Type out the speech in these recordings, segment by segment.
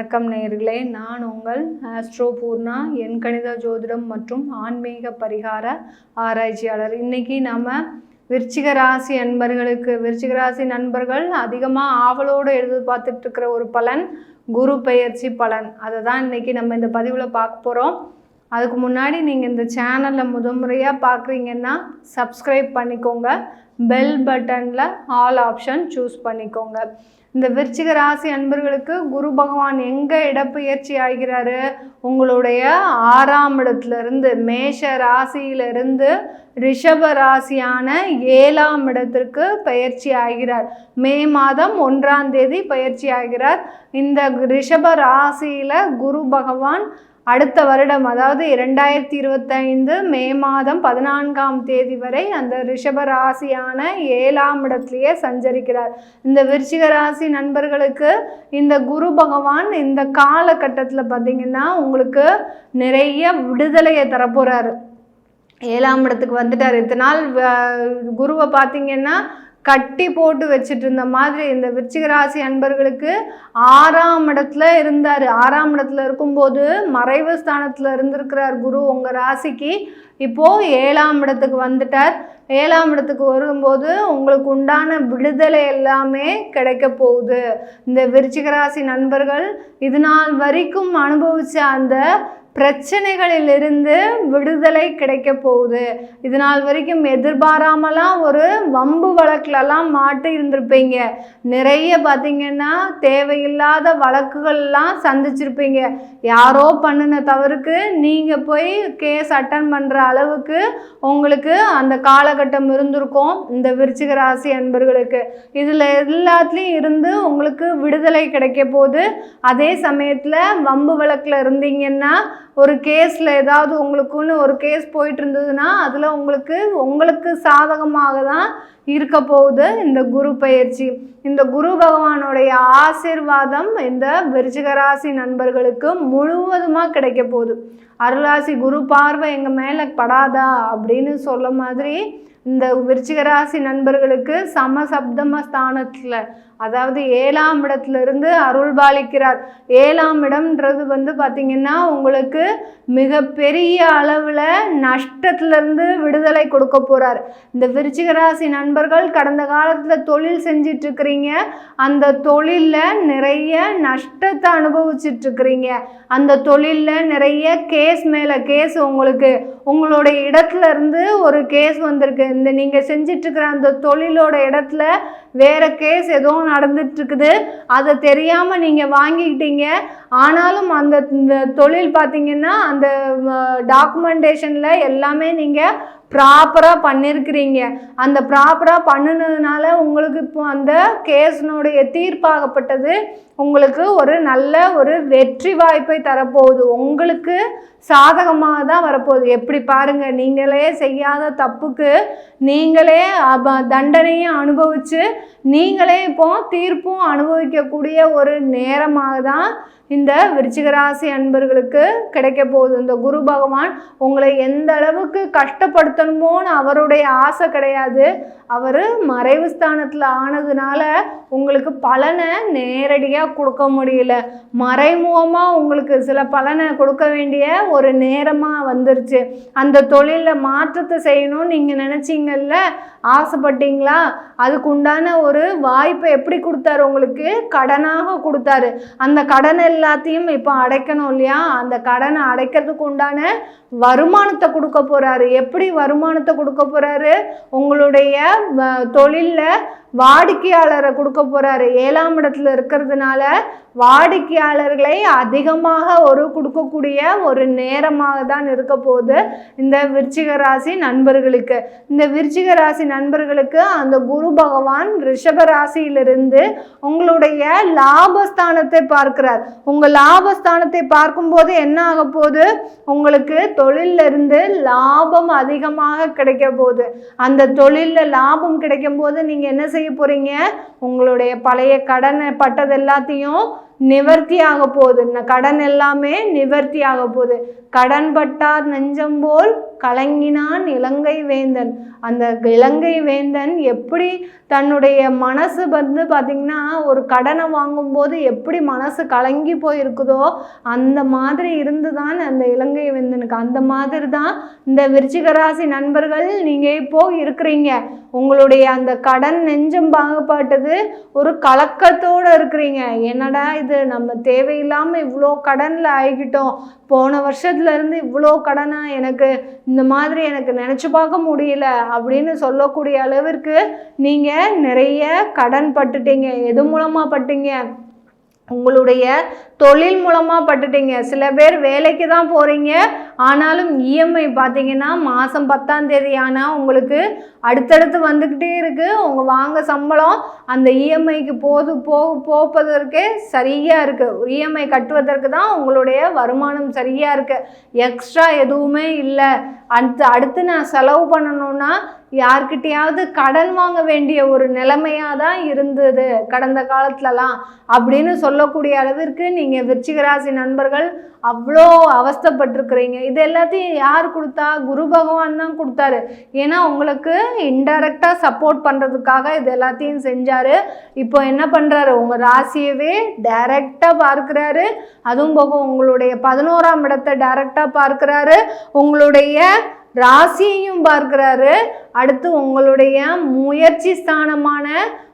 வணக்கம் நேர்களே. நான் உங்கள் ஆஸ்ட்ரோ பூர்ணா எண்கணித ஜோதிடம் மற்றும் ஆன்மீக பரிகார ஆராய்ச்சியாளர். இன்றைக்கி நம்ம விருச்சிக ராசி நண்பர்களுக்கு விருச்சிக ராசி நண்பர்கள் அதிகமாக ஆவலோடு எதிர்பார்த்துட்டு இருக்கிற ஒரு பலன் குரு பெயர்ச்சி பலன். அதை தான் இன்றைக்கி நம்ம இந்த பதிவில் பார்க்க போகிறோம் அதுக்கு முன்னாடி நீங்கள் இந்த சேனலில் முதன்முறையாக பார்க்குறீங்கன்னா சப்ஸ்கிரைப் பண்ணிக்கோங்க. பெல் பட்டனில் ஆல் ஆப்ஷன் சூஸ் பண்ணிக்கோங்க. இந்த விருச்சிக ராசி அன்பர்களுக்கு குரு பகவான் எங்கே இடப்பெயர்ச்சி ஆகிறாரு? உங்களுடைய ஆறாம் இடத்துலேருந்து மேஷ ராசியிலிருந்து ரிஷப ராசியான ஏழாம் இடத்திற்கு பயிற்சி ஆகிறார். மே மாதம் ஒன்றாம் தேதி பயிற்சி ஆகிறார். இந்த ரிஷப ராசியில் குரு பகவான் அடுத்த வருடம் அதாவது இரண்டாயிரத்தி இருபத்தைந்து மே மாதம் பதினான்காம் தேதி வரை அந்த ரிஷப ராசியான ஏழாம் இடத்திலேயே சஞ்சரிக்கிறார். இந்த விருச்சிக ராசி நண்பர்களுக்கு இந்த குரு பகவான் இந்த காலகட்டத்தில் பார்த்தீங்கன்னா உங்களுக்கு நிறைய விடுதலையை தரப்போகிறாரு ஏழாம் இடத்துக்கு வந்துட்டார். இத்தனை நாள் குருவை பார்த்தீங்கன்னா கட்டி போட்டு வச்சுட்டு இருந்த மாதிரி இந்த விருச்சிக ராசி அன்பர்களுக்கு ஆறாம் இடத்துல இருந்தார். ஆறாம் இடத்துல இருக்கும்போது மறைவு ஸ்தானத்தில் இருந்திருக்கிறார் குரு உங்கள் ராசிக்கு. இப்போது ஏழாம் இடத்துக்கு வந்துட்டார். ஏழாம் இடத்துக்கு வரும்போது உங்களுக்கு உண்டான விடுதலை எல்லாமே கிடைக்க போகுது. இந்த விருச்சிகராசி நண்பர்கள் இது நாள் வரைக்கும் அனுபவித்த அந்த பிரச்சனைகளிலிருந்து விடுதலை கிடைக்க போகுது. இது நாள் வரைக்கும் எதிர்பாராமலாம் ஒரு வம்பு வழக்குலலாம் மாட்டி இருந்திருப்பீங்க. நிறைய பார்த்திங்கன்னா தேவையில்லாத வழக்குகள்லாம் சந்திச்சிருப்பீங்க. யாரோ பண்ணின தவறுக்கு நீங்கள் போய் கேஸ் அட்டன் பண்ணுற அளவுக்கு உங்களுக்கு அந்த காலகட்டம் இருந்திருக்கும் இந்த விருச்சிக ராசி அன்பர்களுக்கு. இதில் எல்லாத்துலேயும் இருந்து உங்களுக்கு விடுதலை கிடைக்க போகுது. அதே சமயத்தில் வம்பு வழக்கில் இருந்தீங்கன்னா ஒரு கேஸில் ஏதாவது உங்களுக்குன்னு ஒரு கேஸ் போயிட்டு இருந்ததுன்னா அதில் உங்களுக்கு உங்களுக்கு சாதகமாக தான் இருக்க போகுது இந்த குரு பயிற்சி. இந்த குரு பகவானுடைய ஆசீர்வாதம் இந்த விருச்சிகராசி நண்பர்களுக்கு முழுவதுமாக கிடைக்க போகுது. அருளாசி குரு பார்வை எங்கள் மேலே படாதா அப்படின்னு சொல்ல மாதிரி இந்த விருச்சிகராசி நண்பர்களுக்கு சமசப்தம ஸ்தானத்தில் அதாவது ஏழாம் இடத்துல இருந்து அருள் பாலிக்கிறார் ஏழாம் இடம்ன்றது வந்து பார்த்திங்கன்னா உங்களுக்கு மிகப்பெரிய அளவில் நஷ்டத்துலேருந்து விடுதலை கொடுக்க போகிறார் இந்த விருச்சிக ராசி நண்பர்கள் கடந்த காலத்தில் தொழில் செஞ்சிட்ருக்கிறீங்க. அந்த தொழிலில் நிறைய நஷ்டத்தை அனுபவிச்சிட்ருக்கிறீங்க. அந்த தொழிலில் நிறைய கேஸ் மேலே கேஸ் உங்களுக்கு உங்களுடைய இடத்துல இருந்து ஒரு கேஸ் வந்திருக்கு. இந்த நீங்கள் செஞ்சிட்ருக்கிற அந்த தொழிலோட இடத்துல வேறு கேஸ் எதுவும் நடந்துட்டுருக்குது. அதை தெரியாமல் நீங்கள் வாங்கிக்கிட்டீங்க. ஆனாலும் அந்த தொழில் பார்த்தீங்கன்னா அந்த டாக்குமெண்டேஷனில் எல்லாமே நீங்கள் ப்ராப்பராக பண்ணியிருக்கிறீங்க அந்த ப்ராப்பராக பண்ணினதுனால உங்களுக்கு இப்போ அந்த கேஸினுடைய தீர்ப்பாகப்பட்டது உங்களுக்கு ஒரு நல்ல ஒரு வெற்றி வாய்ப்பை தரப்போகுது. உங்களுக்கு சாதகமாக தான் வரப்போகுது. எப்படி பாருங்கள் நீங்களே செய்யாத தப்புக்கு நீங்களே அப- தண்டனையும் அனுபவித்து நீங்களே இப்போ தீர்ப்பும் அனுபவிக்கக்கூடிய ஒரு நேரமாக தான் இந்த விருச்சிகராசி அன்பர்களுக்கு கிடைக்க போகுது. இந்த குரு பகவான் உங்களை எந்த அளவுக்கு கஷ்டப்படுத்தணுமோன்னு அவருடைய ஆசை கிடையாது. அவர் மறைவு ஸ்தானத்தில் ஆனதுனால உங்களுக்கு பலனை நேரடியாக கொடுக்க முடியல. மறைமுகமாக உங்களுக்கு சில பலனை கொடுக்க வேண்டிய ஒரு நேரமாக வந்துருச்சு. அந்த தொழிலில் மாற்றத்தை செய்யணும்னு நீங்கள் நினச்சிங்கல்ல ஆசைப்பட்டீங்களா? அதுக்கு உண்டான ஒரு வாய்ப்பை எப்படி கொடுத்தாரு உங்களுக்கு? கடனாக கொடுத்தாரு. அந்த கடன் எல்லாத்தையும் இப்போ அடைக்கணும் இல்லையா? அந்த கடனை அடைக்கிறதுக்கு உண்டான வருமானத்தை கொடுக்க போகிறாரு எப்படி வருமானத்தை கொடுக்க போகிறாரு உங்களுடைய தொழிலில் வாடிக்கையாளரை கொடுக்க போகிறாரு ஏழாம் இடத்துல இருக்கிறதுனால வாடிக்கையாளர்களை அதிகமாக ஒரு கொடுக்கக்கூடிய ஒரு நேரமாக தான் இருக்க போகுது இந்த விருச்சிக ராசி நண்பர்களுக்கு. இந்த விருச்சிக ராசி நண்பர்களுக்கு அந்த குரு பகவான் ரிஷப ராசியிலிருந்து உங்களுடைய லாபஸ்தானத்தை பார்க்கிறார். உங்கள் லாபஸ்தானத்தை பார்க்கும்போது என்ன ஆக போகுது? உங்களுக்கு தொழிலிருந்து இருந்து லாபம் அதிகமாக கிடைக்க போகுது அந்த தொழிலில் லாபம் கிடைக்கும் போது நீங்கள் என்ன செய்ய போகிறீங்க உங்களுடைய பழைய கடன் பட்டது எல்லாத்தையும் நிவர்த்தி ஆக போகுது இந்த கடன் எல்லாமே நிவர்த்தி ஆக போகுது கடன் பட்டார் நெஞ்சம் போல் கலங்கினான் இலங்கை வேந்தன். அந்த இலங்கை வேந்தன் எப்படி தன்னுடைய மனசு வந்து பார்த்திங்கன்னா ஒரு கடனை வாங்கும்போது எப்படி மனசு கலங்கி போயிருக்குதோ அந்த மாதிரி இருந்து தான் அந்த இலங்கை வேந்தனுக்கு. அந்த மாதிரி தான் இந்த விருச்சிகராசி நண்பர்கள் நீங்கள் இப்போ இருக்கிறீங்க. உங்களுடைய அந்த கடன் நெஞ்சம் பாகுபாட்டது ஒரு கலக்கத்தோடு இருக்கிறீங்க. என்னடா இது? நம்ம தேவையில்லாமல் இவ்வளோ கடனில் ஆகிக்கிட்டோம் போன வருஷத்துல இருந்து இவ்வளோ கடனாக எனக்கு? இந்த மாதிரி எனக்கு நினச்சி பார்க்க முடியல அப்படின்னு சொல்லக்கூடிய அளவிற்கு நீங்கள் நிறைய கடன் பட்டுட்டீங்க. எது மூலமாக பட்டீங்க? உங்களுடைய தொழில் மூலமாக பட்டுட்டீங்க. சில பேர் வேலைக்கு தான் போகிறீங்க ஆனாலும் இஎம்ஐ பார்த்தீங்கன்னா மாதம் பத்தாம் தேதி ஆனால் உங்களுக்கு அடுத்தடுத்து வந்துக்கிட்டே இருக்குது உங்கள் வாங்க சம்பளம் அந்த இஎம்ஐக்கு போது போ போப்பதற்கே சரியாக இருக்குது இஎம்ஐ கட்டுவதற்கு தான் உங்களுடைய வருமானம் சரியாக இருக்குது எக்ஸ்ட்ரா எதுவுமே இல்லை. அடுத்து அடுத்து நான் செலவு பண்ணணும்னா யார்கிட்டையாவது கடன் வாங்க வேண்டிய ஒரு நிலைமையாக தான் இருந்தது. கடந்த காலத்துலலாம் அப்படின்னு சொல்லக்கூடிய அளவிற்கு நீங்கள் விருச்சிகராசி நண்பர்கள் அவ்வளோ அவஸ்தப்பட்டிருக்கிறீங்க. இது எல்லாத்தையும் யார் கொடுத்தா? குரு பகவான் தான் கொடுத்தாரு. ஏன்னா உங்களுக்கு இன்டைரக்டாக சப்போர்ட் பண்ணுறதுக்காக இது எல்லாத்தையும் செஞ்சார். இப்போ என்ன பண்ணுறாரு உங்கள் ராசியவே டைரக்டாக பார்க்குறாரு. அதுவும் போக உங்களுடைய பதினோராம் இடத்தை டைரக்டாக பார்க்குறாரு. உங்களுடைய ராசியையும் பார்க்குறாரு. அடுத்து உங்களுடைய முயற்சி ஸ்தானமான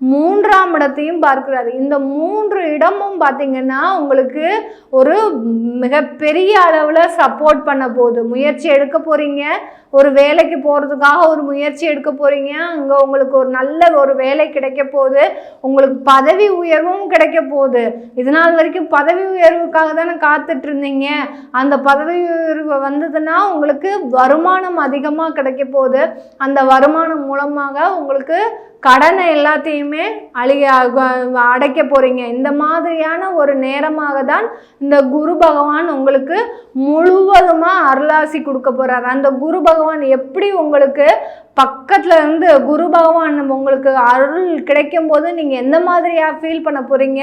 மூன்றாம் இடத்தையும் பார்க்கிறாரு. இந்த மூன்று இடமும் பார்த்தீங்கன்னா உங்களுக்கு ஒரு மிகப்பெரிய அளவில் சப்போர்ட் பண்ண போகுது. முயற்சி எடுக்க போகிறீங்க ஒரு வேலைக்கு போகிறதுக்காக ஒரு முயற்சி எடுக்க போகிறீங்க அங்கே உங்களுக்கு ஒரு நல்ல ஒரு வேலை கிடைக்க போகுது. உங்களுக்கு பதவி உயர்வும் கிடைக்க போகுது. இது நாள் வரைக்கும் பதவி உயர்வுக்காக தானே காத்துட்டு இருந்தீங்க. அந்த பதவி உயர்வு வந்ததுன்னா உங்களுக்கு வருமானம் அதிகமாக கிடைக்க போகுது. அந்த வருமானம் மூலமாக உங்களுக்கு கடனை எல்லாத்தையுமே அழிய அடைக்க போகிறீங்க இந்த மாதிரியான ஒரு நேரமாக தான் இந்த குரு பகவான் உங்களுக்கு முழுவதுமாக அருளாசி கொடுக்க போகிறார் அந்த குரு பகவான் எப்படி உங்களுக்கு பக்கத்தில் இருந்து குரு பகவான் உங்களுக்கு அருள் கிடைக்கும் போது நீங்கள் எந்த மாதிரியாக ஃபீல் பண்ண போகிறீங்க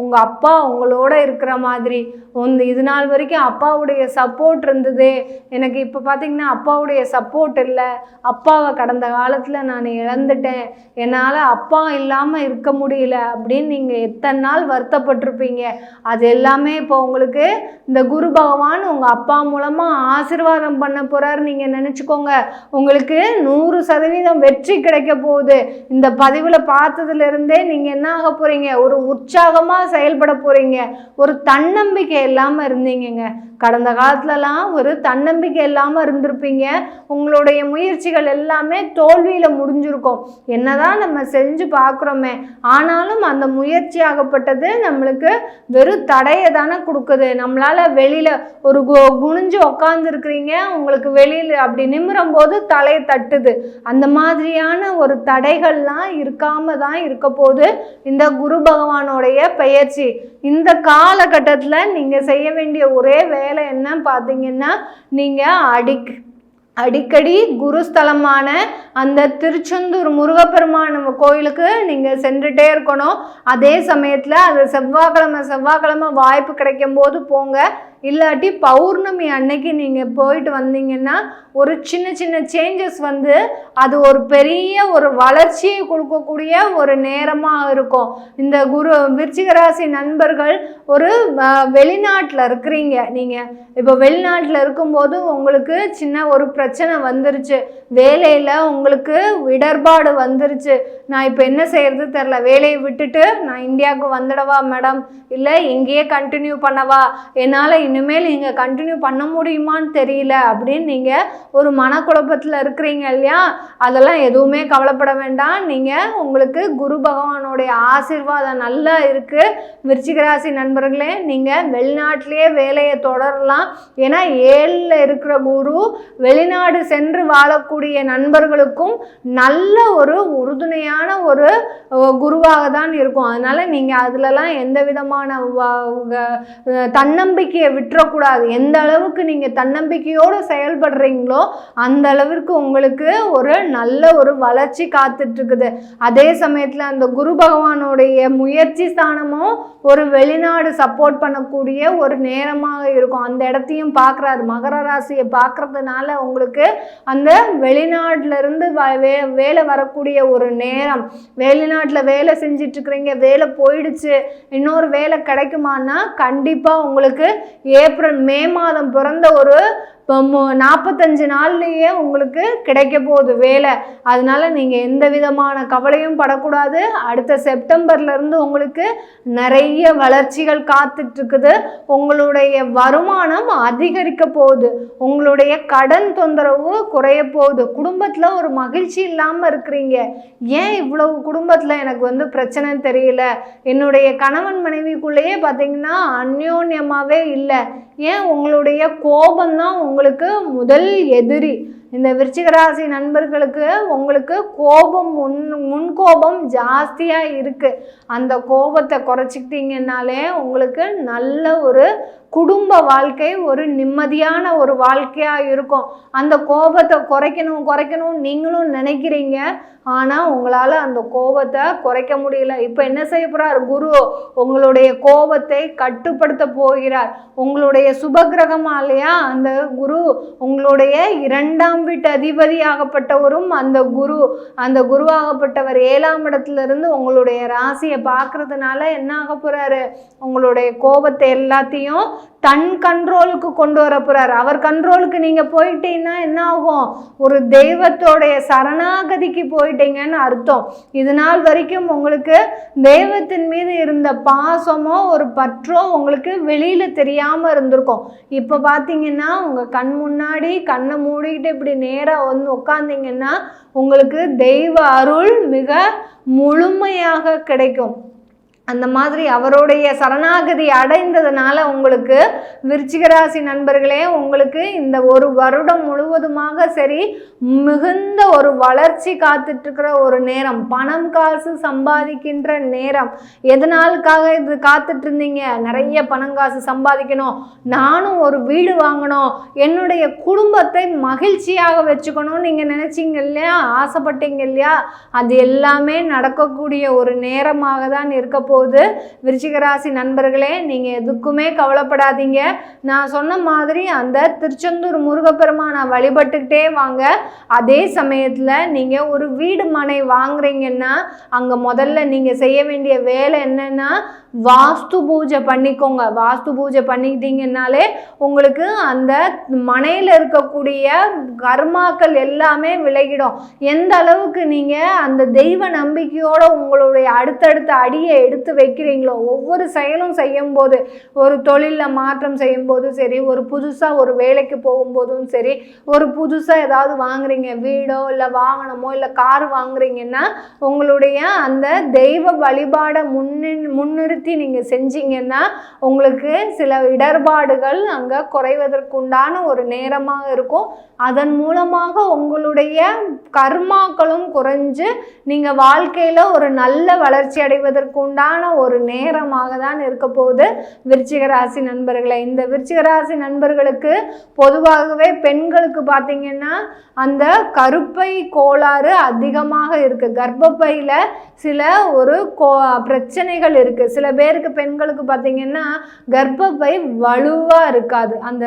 உங்கள் அப்பா உங்களோட இருக்கிற மாதிரி. இந்த இது நாள் வரைக்கும் அப்பாவுடைய சப்போர்ட் இருந்தது. எனக்கு இப்போ பார்த்தீங்கன்னா அப்பாவுடைய சப்போர்ட் இல்லை. அப்பாவை கடந்த காலத்தில் நான் இழந்துட்டேன். என்னால் அப்பா இல்லாமல் இருக்க முடியல அப்படின்னு நீங்கள் எத்தனை நாள் வருத்தப்பட்டிருப்பீங்க. அது எல்லாமே இப்போ உங்களுக்கு இந்த குரு பகவான் உங்கள் அப்பா மூலமாக ஆசிர்வாதம் பண்ண போகிறாரு நீங்கள் நினச்சிக்கோங்க. உங்களுக்கு நூறு சதவீதம் வெற்றி கிடைக்க போகுது. இந்த பதிவில் பார்த்ததுலேருந்தே நீங்கள் என்ன ஆக போகிறீங்க ஒரு உற்சாகமாக செயல்பட போகிறீங்க ஒரு தன்னம்பிக்கை இல்லாமல் இருந்தீங்கங்க. கடந்த காலத்துலலாம் ஒரு தன்னம்பிக்கை இல்லாமல் இருந்திருப்பீங்க. உங்களுடைய முயற்சிகள் எல்லாமே தோல்வியில் முடிஞ்சிருக்கும். என்னதான் நம்ம செஞ்சு பார்க்குறோமே. ஆனாலும் அந்த முயற்சி ஆகப்பட்டது நம்மளுக்கு வெறும் தடையை தானே கொடுக்குது. நம்மளால் வெளியில் ஒரு கு குனிஞ்சு உக்காந்துருக்கிறீங்க. உங்களுக்கு வெளியில் அப்படி நிமிரும் போது தலையை தட்டுது. அந்த மாதிரியான ஒரு தடைகள்லாம் இருக்காம தான் இருக்க போது இந்த குரு பகவானுடைய பயிற்சி இந்த காலகட்டத்தில் நீங்கள் செய்ய வேண்டிய ஒரே வேலை என்ன பார்த்தீங்கன்னா நீங்கள் அடிக் அடிக்கடி குருஸ்தலமான அந்த திருச்செந்தூர் முருகப்பெருமான் கோயிலுக்கு நீங்கள் சென்றுட்டே இருக்கணும். அதே சமயத்தில் அது செவ்வாய்க்கிழமை செவ்வாய்க்கிழமை வாய்ப்பு கிடைக்கும் போது போங்க. இல்லாட்டி பௌர்ணமி அன்னைக்கு நீங்கள் போயிட்டு வந்தீங்கன்னா ஒரு சின்ன சின்ன சேஞ்சஸ் வந்து அது ஒரு பெரிய ஒரு வளர்ச்சியை கொடுக்கக்கூடிய ஒரு நேரமாக இருக்கும். இந்த குரு விருச்சிகராசி நண்பர்கள் ஒரு வெளிநாட்டில் இருக்கிறீங்க. நீங்கள் இப்போ வெளிநாட்டில் இருக்கும்போது உங்களுக்கு சின்ன ஒரு பிரச்சனை வந்துருச்சு. வேலையில் உங்களுக்கு இடர்பாடு வந்துருச்சு. நான் இப்போ என்ன செய்யறது தெரில வேலையை விட்டுட்டு நான் இந்தியாவுக்கு வந்துடவா மேடம் இல்லை இங்கேயே கண்டினியூ பண்ணவா? என்னால் இனிமேல் நீங்கள் கண்டினியூ பண்ண முடியுமான்னு தெரியல அப்படின்னு நீங்கள் ஒரு மனக்குழப்பத்தில் இருக்கிறீங்க இல்லையா? அதெல்லாம் எதுவுமே கவலைப்பட வேண்டாம். நீங்கள் உங்களுக்கு குரு பகவானுடைய ஆசிர்வாதம் நல்லா இருக்குது விருச்சிகராசி நண்பர்களே நீங்கள் வெளிநாட்டிலேயே வேலையை தொடரலாம். ஏன்னா ஏழில் இருக்கிற குரு வெளிநாடு சென்று வாழக்கூடிய நண்பர்களுக்கும் நல்ல ஒரு உறுதுணையான ஒரு குருவாக தான் இருக்கும். அதனால் நீங்கள் அதிலலாம் எந்த விதமான தன்னம்பிக்கையை விட்டுறக்கூடாது. எந்த அளவுக்கு நீங்கள் தன்னம்பிக்கையோடு செயல்படுறீங்களோ அந்த அளவிற்கு உங்களுக்கு ஒரு நல்ல ஒரு வளர்ச்சி காத்துட்ருக்குது. அதே சமயத்தில் அந்த குரு பகவானுடைய முயற்சி ஸ்தானமும் ஒரு வெளிநாடு சப்போர்ட் பண்ணக்கூடிய ஒரு நேரமாக இருக்கும். அந்த இடத்தையும் பார்க்குறாரு மகர ராசியை பார்க்குறதுனால உங்களுக்கு அந்த வெளிநாட்டிலிருந்து வே வேலை வரக்கூடிய ஒரு நேரம். வெளிநாட்டில் வேலை செஞ்சிட்ருக்குறீங்க. வேலை போயிடுச்சு. இன்னொரு வேலை கிடைக்குமான்னா கண்டிப்பாக உங்களுக்கு ஏப்ரல் மே மாதம் பிறந்த ஒரு இப்போ நாற்பத்தஞ்சு நாள்லேயே உங்களுக்கு கிடைக்க போகுது வேலை. அதனால நீங்கள் எந்த விதமான கவலையும் படக்கூடாது. அடுத்த செப்டம்பர்லேருந்து உங்களுக்கு நிறைய வளர்ச்சிகள் காத்துட்ருக்குது. உங்களுடைய வருமானம் அதிகரிக்க போகுது. உங்களுடைய கடன் தொந்தரவு குறைய போகுது. குடும்பத்தில் ஒரு மகிழ்ச்சி இல்லாமல் இருக்கிறீங்க. ஏன் இவ்வளவு குடும்பத்தில் எனக்கு வந்து பிரச்சனை தெரியல? என்னுடைய கணவன் மனைவிக்குள்ளேயே பார்த்தீங்கன்னா அந்யோன்யமாகவே இல்லை. ஏன் உங்களுடைய கோபம்தான் உங்களுக்கு முதல் எதிரி? இந்த விருச்சிகராசி நண்பர்களுக்கு உங்களுக்கு கோபம் முன் முன்கோபம் ஜாஸ்தியாக இருக்குது அந்த கோபத்தை குறைச்சிக்கிட்டீங்கன்னாலே உங்களுக்கு நல்ல ஒரு குடும்ப வாழ்க்கை ஒரு நிம்மதியான ஒரு வாழ்க்கையாக இருக்கும். அந்த கோபத்தை குறைக்கணும் குறைக்கணும் நீங்களும் நினைக்கிறீங்க. ஆனால் உங்களால் அந்த கோபத்தை குறைக்க முடியல. இப்போ என்ன செய்ய போகிறார் குரு உங்களுடைய கோபத்தை கட்டுப்படுத்த போகிறார். உங்களுடைய சுபகிரகமாலையா? அந்த குரு உங்களுடைய இரண்டாம் வீட்டு அதிபதியாகப்பட்டவரும் அந்த குரு. அந்த குருவாகப்பட்டவர் ஏழாம் இடத்துல இருந்து உங்களுடைய ராசியை பார்க்குறதுனால என்ன ஆக போகிறாரு உங்களுடைய கோபத்தை எல்லாத்தையும் தன் கண்ட்ரோலுக்கு கொண்டு வர போகிறார் அவர் கண்ட்ரோலுக்கு நீங்கள் போயிட்டீங்கன்னா என்ன ஆகும் ஒரு தெய்வத்தோடைய சரணாகதிக்கு போயிட்டீங்கன்னு அர்த்தம். இது நாள் வரைக்கும் உங்களுக்கு தெய்வத்தின் மீது இருந்த பாசமோ ஒரு பற்றோ உங்களுக்கு வெளியில் தெரியாமல் இருந்திருக்கும். இப்போ பார்த்தீங்கன்னா உங்கள் கண் முன்னாடி கண்ணை மூடிக்கிட்டு இப்படி நேராக வந்து உட்காந்திங்கன்னா உங்களுக்கு தெய்வ அருள் மிக முழுமையாக கிடைக்கும். அந்த மாதிரி அவருடைய சரணாகதி அடைந்ததுனால உங்களுக்கு விருச்சிகராசி நண்பர்களே உங்களுக்கு இந்த ஒரு வருடம் முழுவதுமாக சரி மிகுந்த ஒரு வளர்ச்சி காத்துட்ருக்கிற ஒரு நேரம் பணம் காசு சம்பாதிக்கின்ற நேரம். எதனாலுக்காக இது காத்துட்டு இருந்தீங்க நிறைய பணம் காசு சம்பாதிக்கணும். நானும் ஒரு வீடு வாங்கணும். என்னுடைய குடும்பத்தை மகிழ்ச்சியாக வச்சுக்கணும்னு நீங்கள் நினச்சிங்க இல்லையா? ஆசைப்பட்டீங்க இல்லையா? அது எல்லாமே நடக்கக்கூடிய ஒரு நேரமாக தான் இருக்க போது விருச்சிகராசி நண்பர்களே நீங்கள் எதுக்குமே கவலைப்படாதீங்க. நான் சொன்ன மாதிரி அந்த திருச்செந்தூர் முருகப்பெருமானை வழிபட்டுக்கிட்டே வாங்க. அதே சமயத்தில் நீங்கள் ஒரு வீடு மனை வாங்குறீங்கன்னா அங்கே முதல்ல நீங்கள் செய்ய வேண்டிய வேலை என்னென்னா வாஸ்து பூஜை பண்ணிக்கோங்க. வாஸ்து பூஜை பண்ணிக்கிட்டீங்கன்னாலே உங்களுக்கு அந்த மனையில் இருக்கக்கூடிய கர்மாக்கள் எல்லாமே விலகிடும். எந்த அளவுக்கு நீங்கள் அந்த தெய்வ நம்பிக்கையோடு உங்களுடைய அடுத்தடுத்த அடியை எடுத்து வைக்கிறீங்களோ ஒவ்வொரு செயலும் செய்யும்போது ஒரு தொழிலில் மாற்றம் செய்யும்போதும் சரி ஒரு புதுசாக ஒரு வேலைக்கு போகும்போதும் சரி ஒரு புதுசாக ஏதாவது வாங்குறீங்க வீடோ இல்லை வாகனமோ இல்லை கார் வாங்குறீங்கன்னா உங்களுடைய அந்த தெய்வ வழிபாடை முன்னின் முன்னிறு நிறுத்தி நீங்கள் செஞ்சீங்கன்னா உங்களுக்கு சில இடர்பாடுகள் அங்கே குறைவதற்குண்டான ஒரு நேரமாக இருக்கும். அதன் மூலமாக உங்களுடைய கர்மாக்களும் குறைஞ்சு நீங்கள் வாழ்க்கையில் ஒரு நல்ல வளர்ச்சி அடைவதற்குண்டான ஒரு நேரமாக தான் இருக்க போகுது. விருச்சிகராசி நண்பர்களை இந்த விருச்சிகராசி நண்பர்களுக்கு பொதுவாகவே பெண்களுக்கு பார்த்தீங்கன்னா அந்த கருப்பை கோளாறு அதிகமாக இருக்குது கர்ப்பப்பையில் சில ஒரு கோ பிரச்சனைகள் இருக்குது சில சில பேருக்கு பெண்களுக்கு பார்த்தீங்கன்னா கர்ப்பப்பை வலுவாக இருக்காது. அந்த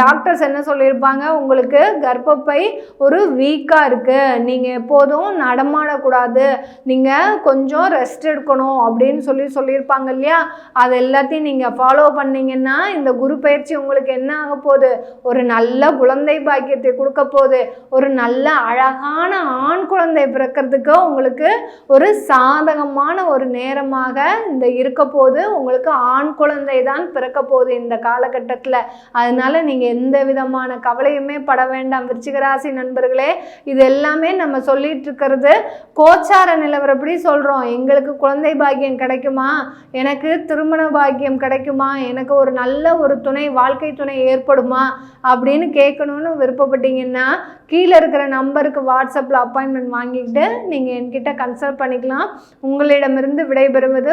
டாக்டர்ஸ் என்ன சொல்லியிருப்பாங்க? உங்களுக்கு கர்ப்பப்பை ஒரு வீக்காக இருக்குது நீங்கள் எப்போதும் நடமாடக்கூடாது. நீங்கள் கொஞ்சம் ரெஸ்ட் எடுக்கணும் அப்படின்னு சொல்லி சொல்லியிருப்பாங்க இல்லையா? அது எல்லாத்தையும் நீங்கள் ஃபாலோ பண்ணிங்கன்னா இந்த குரு பயிற்சி உங்களுக்கு என்ன ஆக போகுது? ஒரு நல்ல குழந்தை பாக்கியத்தை கொடுக்க போகுது. ஒரு நல்ல அழகான ஆண் குழந்தை பிறக்கிறதுக்கு உங்களுக்கு ஒரு சாதகமான ஒரு நேரமாக இந்த இருக்க போது உங்களுக்கு ஆண் குழந்தை தான் பிறக்க போகுது இந்த காலகட்டத்தில். அதனால நீங்கள் எந்த விதமான கவலையுமே பட வேண்டாம். விருச்சிகராசி நண்பர்களே இது எல்லாமே நம்ம சொல்லிட்டு இருக்கிறது கோச்சார நிலவரப்படி சொல்கிறோம் எங்களுக்கு குழந்தை பாக்கியம் கிடைக்குமா? எனக்கு திருமண பாக்கியம் கிடைக்குமா? எனக்கு ஒரு நல்ல ஒரு துணை வாழ்க்கை துணை ஏற்படுமா? அப்படின்னு கேட்கணும்னு விருப்பப்பட்டீங்கன்னா கீழே இருக்கிற நம்பருக்கு வாட்ஸ்அப்பில் அப்பாயின்மெண்ட் வாங்கிக்கிட்டு நீங்கள் என்கிட்ட கன்சல்ட் பண்ணிக்கலாம். உங்களிடமிருந்து விடைபெறுவது